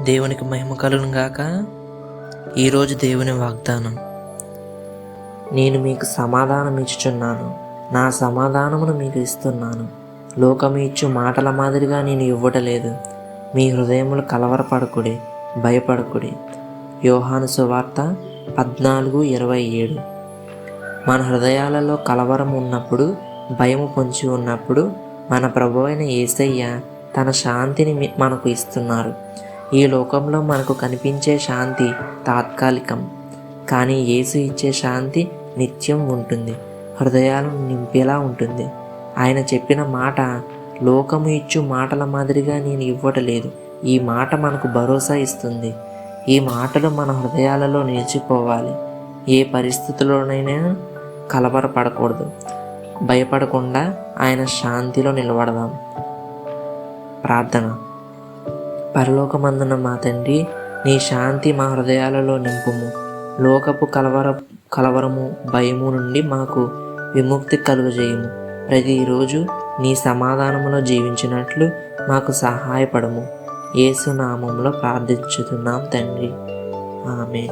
దేవునికి మహిమ కలుగునుగాక ఈరోజు దేవుని వాగ్దానం. నేను మీకు సమాధానం ఇచ్చుచున్నాను. నా సమాధానమును మీకు ఇస్తున్నాను. లోకము ఇచ్చు మాటల మాదిరిగా నేను ఇవ్వటలేదు. మీ హృదయములు కలవరపడకుడి భయపడకుడి. యోహాను సువార్త పద్నాలుగు ఇరవై ఏడు. మన హృదయాలలో కలవరం ఉన్నప్పుడు భయము పొంచి ఉన్నప్పుడు మన ప్రభు అయిన యేసయ్య తన శాంతిని మనకు ఇస్తున్నారు. ఈ లోకంలో మనకు కనిపించే శాంతి తాత్కాలికం. కానీ యేసు ఇచ్చే శాంతి నిత్యం ఉంటుంది. హృదయాలను నింపేలా ఉంటుంది. ఆయన చెప్పిన మాట లోకము ఇచ్చు మాటల మాదిరిగా నేను ఇవ్వటలేదు. ఈ మాట మనకు భరోసా ఇస్తుంది. ఈ మాటలు మన హృదయాలలో నిలిచిపోవాలి. ఏ పరిస్థితుల్లోనైనా కలవరపడకూడదు. భయపడకుండా ఆయన శాంతిలో నిలబడదాం. ప్రార్థన. పరలోకమందున మా తండ్రి నీ శాంతి మా హృదయాలలో నింపుము. లోకపు కలవర కలవరము భయము నుండి మాకు విముక్తి కలుగజేయము. ప్రతిరోజు నీ సమాధానములో జీవించినట్లు మాకు సహాయపడము. ఏసునామంలో ప్రార్థించుతున్నాం తండ్రి. ఆమె